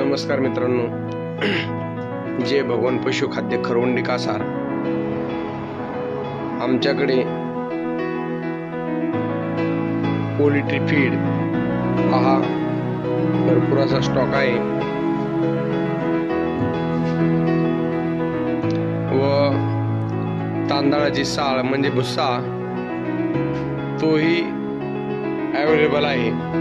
नमस्कार मित्रांनो. जे भगवान पशुखाद्य खरवंडी कासार आमच्याकडे पोल्ट्री फीड हा भरपूर असा स्टॉक आहे. व तांदळाची साळ म्हणजे भुस्सा तोही अवेलेबल आहे.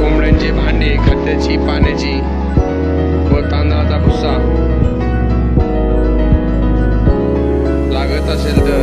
कोंबड्यांचे भांडे खाद्याची पाण्याची व तांदळाचा भुस्सा लागत असेल तर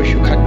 wish you cut